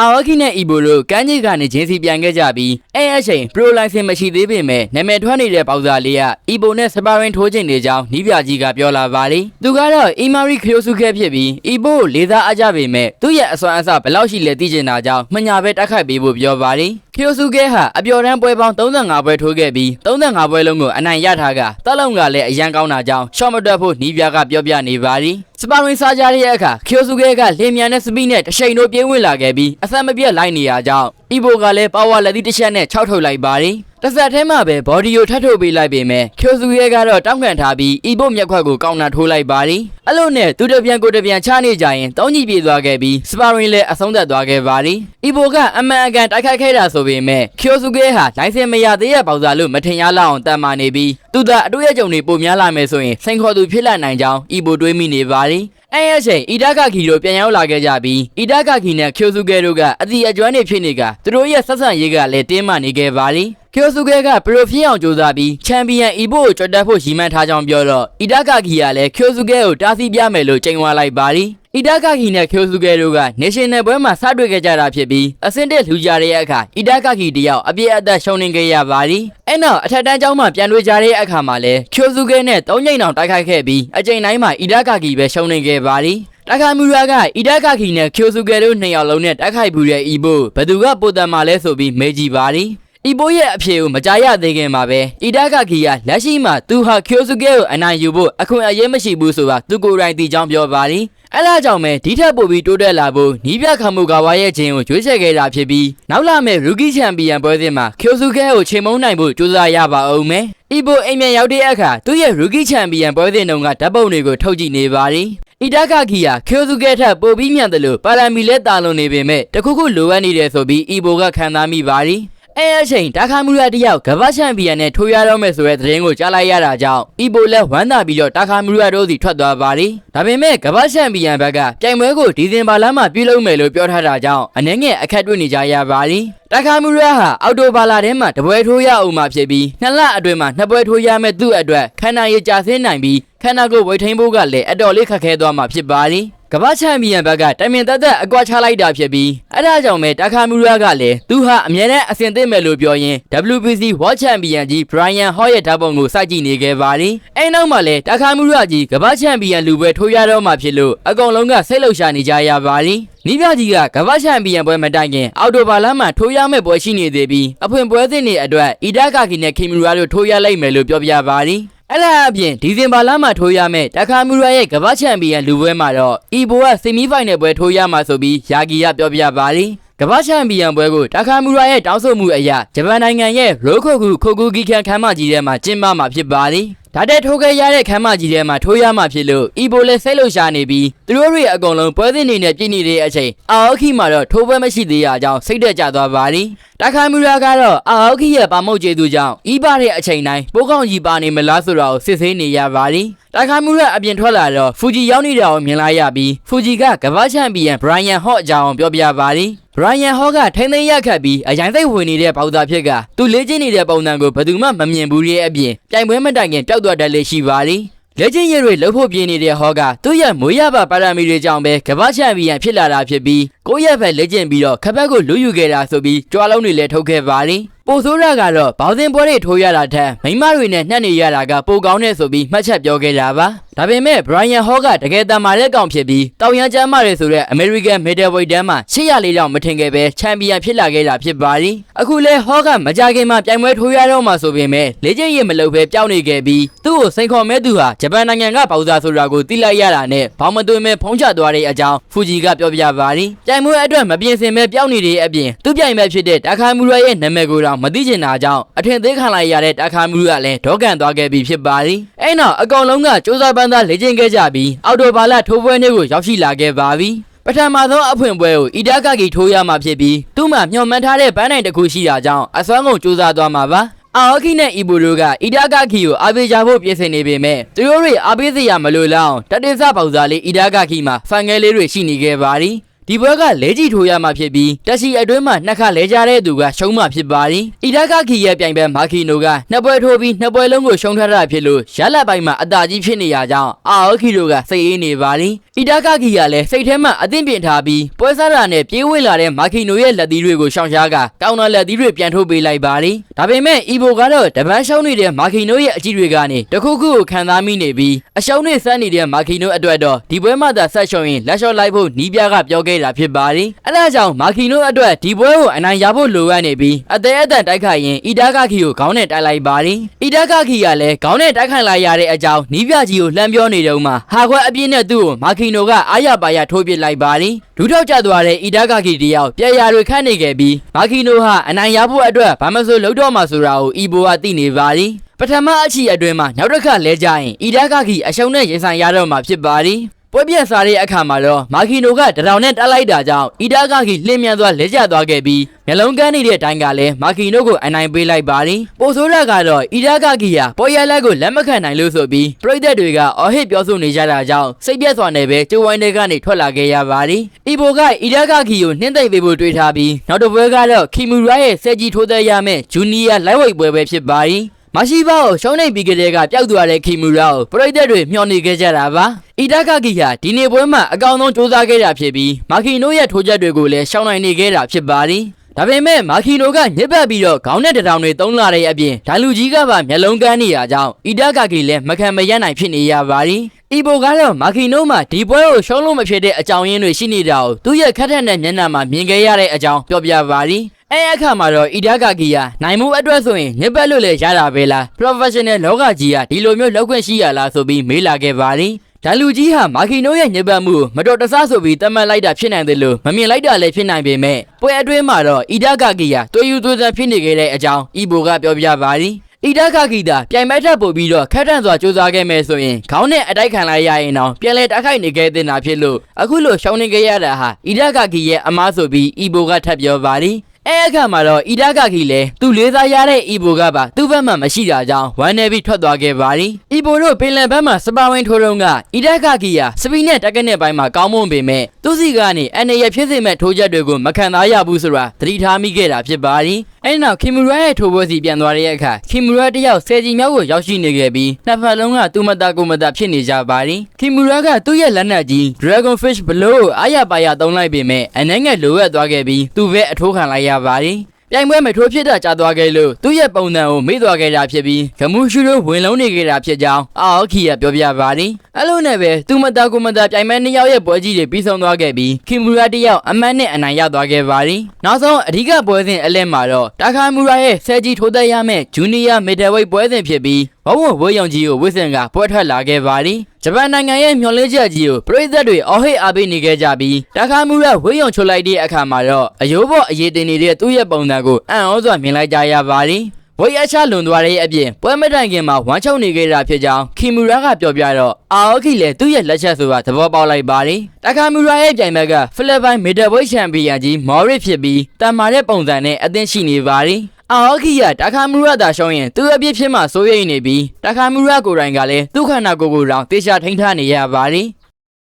အာဝါခီနဲ့အီဘိုတို့ကမ်းခြေကနေဂျင်းစီပြန်ခဲ့ကြပြီးအဲအချိန်ပရိုလိုင်စင်မရှိသေးပေမဲ့နာမည်ထွက်နေတဲ့ပေါစာလေးကအီဘိုနဲ့စပါရင်ထိုးချိန်နေကြောင်းနီးပြကြီးကပြောလာပါတယ်သူကတော့အီမာရီခရိုစုခဲဖြစ်ပြီးအီဘိုကိုလေးစားအားကြပေမဲ့သူ့ရဲ့အစွမ်းအစဘယ်လောက်ရှိလဲသိချင်တာကြောင့်မှညာပဲတက်ခိုက်ပေးဖို့ပြောပါတယ် ခရိုစုခဲဟာအပျော်တမ်းပွဲပေါင်း35ပွဲထိုးခဲ့ပြီး35ပွဲလုံးကိုအနိုင်ရထားကတက်လုံးကလည်းအရန်ကောင်းတာကြောင့်ရှော့မတွက်ဖို့နီးပြကပြောပြနေပါတယ်စပါရင်စားကြတဲ့အခါခရိုစုခဲကလင်းမြန်တဲ့စပီးနဲ့တရှိန်တို့ပြေးဝင်လာခဲ့ပြီးအသက်မပြတ်လိုက်နေရကြောင်းအီဘိုကလည်းပါဝါလက်သီးတစ်ချက်နဲ့ခြောက်ထုတ်လိုက်ပါတယ် တစ်ဆက်တည်းမှာပဲဘော်ဒီကိုထပ်ထုတ်ပေးလိုက်ပေမဲ့ခရိုစုရဲကတော့တောင်းခံထားပြီးအီဘိုမျက်ခွက်ကိုကောင်းတာထိုးလိုက်ပါတယ်အဲ့လိုနဲ့သူတစ်ပြန်ကိုတစ်ပြန်ချနေကြရင်တောင်းကြီးပြေသွားခဲ့ပြီးစပါရင်လည်းအဆုံးသတ်သွားခဲ့ပါတယ်အီဘိုကအမှန်အကန်တိုက်ခိုက်ခဲ့တာဆိုပေမဲ့ခရိုစုရဲဟာလိုင်စင်မရသေးတဲ့ပေါစာလို့မထင်ရလောက်အောင်တတ်မာနေပြီးသူကအတွေ့အကြုံတွေပိုများလာမယ်ဆိုရင်စိန်ခေါ်သူဖြစ်လာနိုင်ကြောင်းအီဘိုတွေးမိနေပါတယ်အဲ့ရချိန်အီဒါကခီတို့ပြန်ရောက်လာခဲ့ကြပြီးအီဒါကခီနဲ့ကျိုစုကဲတို့ကအတီအကျွမ်းတွေဖြစ်နေကသူတို့ရဲ့ဆက်ဆံရေးကလည်းတင်းမာနေခဲ့ပါလိ ကျိုစုကဲကပရိုဖီအောင်ကြိုးစားပြီးချန်ပီယံအီဘိုကိုကြွတက်ဖို့ရည်မှန်းထားကြောင်းပြောတော့အီဒါကခီကလည်းကျိုစုကဲကိုတားဆီးပြမယ်လို့ချိန်ဝါလိုက်ပါလိအီဒါကခီနဲ့ကျိုစုကဲတို့ကနေရှင်နယ်ပွဲမှာစတွေ့ခဲ့ကြတာဖြစ်ပြီးအဆင့်တက်လူကြတဲ့အခါအီဒါကခီတယောက်အပြည့်အသက်ရှုံးနေခဲ့ရပါလိအဲ့နောက်အထက်တန်းကျောင်းမှာပြန်တွေ့ကြတဲ့အခါမှာလည်းကျိုစုကဲနဲ့၃ချိန်တောင်တိုက်ခိုက်ခဲ့ပြီးအချိန်တိုင်းမှာအီဒါကခီပဲရှုံးနေခဲ့ပါလိတခါမူရာကအီဒကာခီနဲ့ကျိုစုကဲတို့နှစ်ယောက်လုံးနဲ့တိုက်ခိုက်ဘူးတဲ့အီဘိုဘသူကပိုတန်မာလဲဆိုပြီးမေးကြည့်ပါလိ အီဘိုရဲ့အဖြေကိုမကြားရသေးခင်မှာပဲအီဒကာခီကလက်ရှိမှာသူဟာကျိုစုကဲကိုအနိုင်ယူဖို့အခွင့်အရေးမရှိဘူးဆိုတာသူကိုယ်တိုင်သိကြောင်းပြောပါလိအဲ့ဒါကြောင့်ပဲဒီထက်ပိုပြီးတိုးတက်လာဖို့နီးပြခမှုကဝါရဲ့ခြင်းကိုကြွေးချယ်ခဲ့တာဖြစ်ပြီးနောက်လာမယ့်ရူကီချန်ပီယံပွဲစဉ်မှာကျိုစုကဲကိုချိန်မုံနိုင်ဖို့ကြိုးစားရပါအောင်မယ်အီဘိုအိမ်မြန်ရောက်တဲ့အခါသူ့ရဲ့ရူကီချန်ပီယံပွဲစဉ်တုန်းကဓာတ်ပုံတွေကိုထုတ်ကြည့်နေပါလိအီတာကခီယာကျိုစုကဲထပ်ပိုပြီးမြန်တယ်လို့ပါရမီလက်တာလုံးနေပေမဲ့တခုခုလိုအပ်နေတယ်ဆိုပြီးအီဘိုကခံစားမိပါရီ အဲအချိန်တာခါမူရတယောက်ကမ္ဘာချန်ပီယံနဲ့ထိုးရတော့မယ်ဆိုတဲ့သတင်းကိုကြားလိုက်ရတာကြောင့်အီဘိုလည်းဝမ်းသာပြီးတော့တာခါမူရတို့စီထွက်သွားပါရီဒါပေမဲ့ကမ္ဘာချန်ပီယံဘက်ကပြိုင်ပွဲကိုဒီဇင်ဘာလမှာပြုလုပ်မယ်လို့ပြောထားတာကြောင့်အနှဲငယ်အခက်တွေ့နေကြရပါရီတခါမူရဟာအော်တိုဘာလာထဲမှာတပွဲထိုးရအောင်မှာဖြစ်ပြီးနှစ်လအတွင်းမှာနှစ်ပွဲထိုးရမဲ့သူ့အတွက်ခန္ဓာရည်ကျဆင်းနိုင်ပြီးခန္ဓာကိုယ်ဝိတ်ထိန်ဖို့ကလည်းအတော်လေးခက်ခဲသွားမှာဖြစ်ပါလိ ကမ္ဘာချန်ပီယံဘက်ကတိုင်မင်သက်သက်အကွာချလိုက်တာဖြစ်ပြီးအဲ့ဒါကြောင့်ပဲတခါမူရကလည်းသူဟာအမြဲတမ်းအဆင်သင့်မယ်လို့ပြောရင်း WBC World Champion ကြီး Brian Hall ရဲ့ဓာတ်ပုံကိုစိုက်ကြည့်နေခဲ့ပါလိအဲ့နောက်မှာလည်းတခါမူရကြီးကမ္ဘာချန်ပီယံလူပွဲထိုးရတော့မှာဖြစ်လို့အကုန်လုံးကစိတ်လှုပ်ရှားနေကြရပါလိနီးပြကြီးကကမ္ဘာချန်ပီယံပွဲမတိုင်ခင်အော်တိုဘာလမှာထိုးရမယ့်ပွဲရှိနေသေးပြီးအဖွင့်ပွဲစဉ်တွေအတွက်အီဒါကာကီနဲ့ခင်မူရာတို့ထိုးရလိုက်မယ်လို့ပြောပြပါသည် အဲ့ဒါအပြင်ဒီဇင်ဘာလမှာထိုးရမယ့်တခါမူရာရဲ့ကမ္ဘာချန်ပီယံလူပွဲမှာတော့အီဘိုကဆီမီဖိုင်နယ်ပွဲထိုးရမှာဆိုပြီးယာဂီရပြောပြပါသည်ကမ္ဘာချန်ပီယံပွဲကိုတခါမူရာရဲ့တောင်းဆိုမှုအရဂျပန်နိုင်ငံရဲ့ရိုခိုကူခိုကူဂီခန်ခမ်းမကြီးထဲမှာကျင်းပမှာဖြစ်ပါသ ည်ဒါတဲ့ထိုးခဲ့ရတဲ့ခမ်းမကြီးထဲမှာထိုးရမှာဖြစ်လို့အီဘိုလည်းစိတ်လှုပ်ရှားနေပြီးသူတို့တွေအကုန်လုံးပွဲစဉ်နေနဲ့ပြည်နေတဲ့အချိန်အာအောက်ခီမှာတော့ထိုးပွဲမရှိသေးရကြောင်းစိတ်တက်ကြသွားပါသည်တခါမူရာကတော့အာအောက်ခီရဲ့ပါမုတ်ကျေသူကြောင့်အီပါတဲ့အချိန်တိုင်းပိုးကောင်းကြီးပါနေမလားဆိုတာကိုစစ်ဆေးနေရပါသည်တခါမူရာအပြင်ထွက်လာတော့ဖူဂျီရောက်နေတာကိုမြင်လာရပြီးဖူဂျီကကမ္ဘာချန်ပီယံဘရိုင်ယန်ဟော့အကြောင်းပြောပြပါသည် ဘရိုင်ယန်ဟော့ကထိမ့်သိမ်းရက်ခတ်ပြီးအရင်သိပ်ဝင်နေတဲ့ပေါသာဖြစ်ကသူလေ့ကျင့်နေတဲ့ပုံစံကိုဘယ်သူမှမမြင်ဘူးရဲ့အပြင်ပြိုင်ပွဲမတိုင်ခင်ပျောက်သွားတယ်လေရှိပါသည်လက်ချင်းရည်တွေလှုပ်ဖို့ပြင်းနေတဲ့ဟောကသူ့ရဲ့မွေးရပါပါရမီတွေကြောင့်ပဲကမ္ဘာချန်ပီယံဖြစ်လာတာဖြစ်ပြီးကိုယ့်ရဲ့ဘက်လက်ကျင့်ပြီးတော့ခပတ်ကိုလူယူခဲ့တာဆိုပြီးကြွားလုံးတွေလည်းထုတ်ခဲ့ပါလိပိုဆိုးရကတော့ဘောင်းစင်ပွဲတွေထိုးရတာထက်မိန်းမတွေနဲ့နှက်နေရတာကပိုကောင်းတဲ့ဆိုပြီးမှတ်ချက်ပြောခဲ့တာပါ ဒါပေမဲ့ Brian Hall ကတကယ်တမ်းမာတဲ့ကောင်ဖြစ်ပြီးတောင်ရန်ကျမ်းမာတွေဆိုတဲ့ American Middleweight တန်းမှာ800လေးတောင်မထင်ခဲ့ပဲချန်ပီယံဖြစ်လာခဲ့တာဖြစ်ပါလိအခုလဲ Hall ကမကြခင်မှာပြိုင်ပွဲထိုးရတော့မှဆိုပေမဲ့လေ့ကျင့်ရည်မလုပ်ဘဲပျောက်နေခဲ့ပြီးသူ့ကိုစိန်ခေါ်မဲ့သူဟာဂျပန်နိုင်ငံကပေါစာဆိုတာကိုသိလိုက်ရတာနဲ့ဘောင်မသွင်းမဲ့ဖုံးချသွားတဲ့အကြောင်းဖူဂျီကပြောပြပါလိပြိုင်ပွဲအတွက်မပြင်ဆင်မဲ့ပျောက်နေတဲ့အပြင်သူ့ပြိုင်မဲ့ဖြစ်တဲ့တာခါမူရရဲ့နာမည်ကိုတော့မသိချင်တာကြောင့်အထင်သေးခံလိုက်ရတဲ့တာခါမူရကလည်းဒေါကန်သွားခဲ့ပြီဖြစ်ပါလိအဲ့နောက်အကောင်လုံးကစူးစမ်းပန်းသားလေ့ကျင့်ခဲ့ကြပြီးအော်တိုဘာလထိုးပွဲနေ့ကိုရောက်ရှိလာခဲ့ပါပြီပထမဆုံးအဖွင့်ပွဲကိုအီဒါကကီထိုးရမှာဖြစ်ပြီးသူ့မှာမျှော်မှန်းထားတဲ့ပန်းနိုင်တစ်ခုရှိတာကြောင့်အစွမ်းကုန်စူးစမ်းသွားမှာပါအာအိုကီနဲ့အီဘူလိုကအီဒါကကီကိုအားပေးကြဖို့ပြင်ဆင်နေပေမဲ့သူတို့တွေအားပေးစရာမလိုလောက်အောင်တတိစပေါစာလေးအီဒါကကီမှာဖန်ငယ်လေးတွေရှိနေခဲ့ပါသည် ဒီပွဲကလဲကြီးထိုးရမှာဖြစ်ပြီးတက်စီအတွင်းမှာနှစ်ခါလဲကြတဲ့သူကရှုံးမှာဖြစ်ပါတယ်။အီဒါကခီရဲ့ပြိုင်ပွဲမာခီနိုကနှစ်ပွဲထိုးပြီးနှစ်ပွဲလုံးကိုရှုံးထားတာဖြစ်လို့ရလက်ပိုင်းမှာအသာကြီးဖြစ်နေရကြောင်းအာအိုခီတို့ကစိတ်အေးနေပါတယ်။အီဒါကခီကလည်းစိတ်ထဲမှာအသင့်ပြင်ထားပြီးပွဲစားတာနဲ့ပြေးဝင်လာတဲ့မာခီနိုရဲ့လက်သီးတွေကိုရှောင်ရှားကကောင်းတာလက်သီးတွေပြန်ထုတ်ပေးလိုက်ပါတယ်။ဒါပေမဲ့အီဘိုကတော့တပန်းရှုံးနေတဲ့မာခီနိုရဲ့အကြည့်တွေကနေတခုခုကိုခံစားမိနေပြီးအရှုံးနဲ့စမ်းနေတဲ့မာခီနိုအတွက်တော့ဒီပွဲမှာသာဆက်ရှုံးရင်လက်လျှော့လိုက်ဖို့နီးပြားကပြောခဲ့တာဖြစ်ပါတယ်။အဲဒါကြောင့်မာခီနိုအတွက်ဒီပွဲကိုအနိုင်ရဖို့လိုအပ်နေပြီးအသေးအတန်တိုက်ခိုက်ရင်အီဒါကခီကိုခေါင်းနဲ့တိုက်လိုက်ပါတယ်။အီဒါကခီကလည်းခေါင်းနဲ့တိုက်ခိုက်လိုက်ရတဲ့အကြောင်းနီးပြကြီးကိုလှမ်းပြောနေတုန်းမှာဟာခွက်အပြင်းနဲ့သူ့ကိုမာခီနိုကအားရပါရထိုးပစ်လိုက်ပါတယ်။ဒူးထောက်ကျသွားတဲ့အီဒါကခီတယောက်ပြက်ရာတွေခတ်နေခဲ့ပြီးမာခီနိုဟာအနိုင်ရဖို့အတွက်ဘာမဆိုလုပ်တော့မှဆိုတာကိုအီဘိုကသိနေပါတယ်။ပထမအချီအတွင်းမှာနောက်တစ်ခါလဲကြရင်အီဒါကခီအရှုံးနဲ့ရင်ဆိုင်ရတော့မှာဖြစ်ပါတယ်။ ပွဲပြက်စားတဲ့အခါမှာတော့မာခီနိုကတရောင်နဲ့တက်လိုက်တာကြောင့်အီဒါကခီလှင်မြန်သွားလဲကျသွားခဲ့ပြီးမျက်လုံးကန်းနေတဲ့အတိုင်းကလည်းမာခီနိုကိုအနိုင်ပေးလိုက်ပါတယ်။ပိုဆိုးရကတော့အီဒါကခီဟာပေါ်ရလက်ကိုလက်မခံနိုင်လို့ဆိုပြီးပရိသတ်တွေကအော်ဟစ်ပြောဆိုနေကြတာကြောင့်စိတ်ပြက်စွာနဲ့ပဲကျိုးဝိုင်းတွေကနေထွက်လာခဲ့ရပါတယ်။အီဘိုကအီဒါကခီကိုနှင်းသိမ့်ပေးဖို့တွေးထားပြီးနောက်တစ်ပွဲကတော့ခီမူရာရဲ့ဆယ်ကြီးထိုးသက်ရမယ့်ဂျူနီယာလိုက်ဝိတ်ပွဲပဲဖြစ်ပါတယ်။ မရှိပါကိုရှောင်းနေပြီးကလေးကပျောက်သွားတဲ့ခီမူရာကိုပရိသတ်တွေမျှော်နေခဲ့ကြတာပါအီတာကကီဟာဒီနေ့ပွဲမှာအကောင်ဆုံးစူးစမ်းခဲ့တာဖြစ်ပြီးမာခီနိုရဲ့ထိုးချက်တွေကိုလည်းရှောင်းနိုင်နေခဲ့တာဖြစ်ပါတယ်ဒါပေမဲ့မာခီနိုကညစ်ပတ်ပြီးတော့ခေါင်းနဲ့တထောင်တွေတုံးလာတဲ့အပြင်ဒိုင်လူကြီးကပါမျက်လုံးကန်းနေရကြောင်းအီတာကကီလည်းမခံမရပ်နိုင်ဖြစ်နေရပါတယ်အီဘိုကတော့မာခီနိုမှာဒီပွဲကိုရှုံးလို့မဖြစ်တဲ့အကြောင်းရင်းတွေရှိနေတာကိုသူ့ရဲ့ခက်ထက်တဲ့မျက်နှာမှာမြင်ခဲ့ရတဲ့အကြောင်းပြောပြပါသည် အဲအခါမှာတော့အီဒါကကီယာနိုင်မှုအတွက်ဆိုရင်ညစ်ပတ်လို့လည်းရတာပဲလား professional လောကကြီးကဒီလိုမျိုးလောက်ခွင့်ရှိရလားဆိုပြီးမေးလာခဲ့ပါသည်ဒါလူကြီးဟာမာခီနိုရဲ့ညစ်ပတ်မှုကိုမတော်တဆဆိုပြီးတတ်မှတ်လိုက်တာဖြစ်နိုင်တယ်လို့မမြင်လိုက်တာလည်းဖြစ်နိုင်ပေမဲ့ပွဲအတွင်းမှာတော့အီဒါကကီယာတွေ့ယူသွေးစားဖြစ်နေခဲ့တဲ့အကြောင်းအီဘိုကပြောပြပါသည်အီဒါခခီတာပြိုင်မဲ့ထပ်ပို့ပြီးတော့ခက်ထန်စွာစူးစမ်းခဲ့မယ်ဆိုရင်ခေါင်းနဲ့အတိုက်ခံလိုက်ရရင်တော့ပြန်လဲတိုက်ခိုက်နေခဲ့တဲ့နာဖြစ်လို့အခုလိုရှောင်းနေခဲ့ရတာဟာအီဒါခခီရဲ့အမားဆိုပြီးအီဘိုကထပ်ပြောပါသည် အဲအခါမှာတော့အီဒါကခီလည်းသူလေးစားရတဲ့အီဘိုကပါသူ့ဘက်မှမရှိတာကြောင့်ဝမ်းနေပြီးထွက်သွားခဲ့ပါသည်အီဘိုတို့ပင်လယ်ဘက်မှာစပါဝင်းထိုးတော့ကအီဒါကခီဟာစပီနဲ့တက်ကက်နဲ့ပိုင်းမှာကောင်းမွန်ပေမဲ့သူ့စီကနေအနေရဖြစ်စေမဲ့ထိုးချက်တွေကိုမခံသားရဘူးဆိုတာသတိထားမိခဲ့တာဖြစ်ပါသည် အဲဒီနောက်ခီမူရာရဲ့ထိုးပွဲစီပြန်သွားတဲ့အခါခီမူရာတယောက်ဆယ်ကြီးမြောက်ကိုရောက်ရှိနေခဲ့ပြီးနှစ်ဖက်လုံးကသူမတာကိုမတာဖြစ်နေကြပါသည်ခီမူရာကသူ့ရဲ့လက်နက်ကြီး Dragon Fish Blow ကိုအားရပါရသုံးလိုက်ပေမဲ့အနေငယ်လိုအပ်သွားခဲ့ပြီးသူ့ဘက်အထိုးခံလိုက်ရပါသည် ပြိုင်ပွဲမထိုးဖြစ်တာကြာသွားခဲ့လို့သူ့ရဲ့ပုံစံကိုမေ့သွားခဲ့တာဖြစ်ပြီးဂမူရှူတို့ဝင်လုံးနေခဲ့တာဖြစ်ကြောင်းအော်ခီကပြောပြပါသည်အဲ့လိုနဲ့ပဲသူမတာကိုမတာပြိုင်ပွဲနှစ်ယောက်ရဲ့ပွဲကြီးတွေပြီးဆုံးသွားခဲ့ပြီးခီမူရာတယောက်အမတ်နဲ့အနိုင်ရသွားခဲ့ပါသည်နောက်ဆုံးအဓိကပွဲစဉ်အလဲမှာတော့တာခါမူရာရဲ့ဆယ်ကြီးထိုးသက်ရမယ့်ဂျူနီယာမီဒယ်ဝိတ်ပွဲစဉ်ဖြစ်ပြီး ဝဝဝေးယုံကြီးကိုဝစ်စင်ကပွဲထွက်လာခဲ့ပါသည်ဂျပန်နိုင်ငံရဲ့မျှော်လင့်ချက်ကြီးကိုပရိသတ်တွေအော်ဟစ်အားပေးနေခဲ့ကြပြီးတခါမူရဝေးယုံချိုလိုက်တဲ့အခါမှာတော့အယိုးဘော့အရေးတင်နေတဲ့သူ့ရဲ့ပုံစံကိုအံ့ဩစွာမြင်လိုက်ကြရပါသည်ဝိတ်အချလွန်သွားတဲ့အပြင်ပွဲမတိုင်ခင်မှာဝမ်းချုံနေခဲ့တာဖြစ်ကြောင်းခီမူရာကပြောပြတော့အာအိုခီလည်းသူ့ရဲ့လက်ချက်ဆိုတာသဘောပေါက်လိုက်ပါတယ်တခါမူရာရဲ့ပြိုင်ဘက်ကဖိလစ်ပိုင်မီဒယ်ဘွိတ်ချန်ပီယံကြီးမော်ရစ်ဖြစ်ပြီးတန်မာတဲ့ပုံစံနဲ့အသင်းရှိနေပါတယ် အော်ခီယာတခါမူရတာရှောင်းရင်သူ့အပြစ်ဖြစ်မှစိုးရိမ်နေပြီးတခါမူရကိုယ်တိုင်ကလည်းသူ့ခန္ဓာကိုယ်ကိုယ်တောင်တေချာထိန်းထားနေရပါတယ်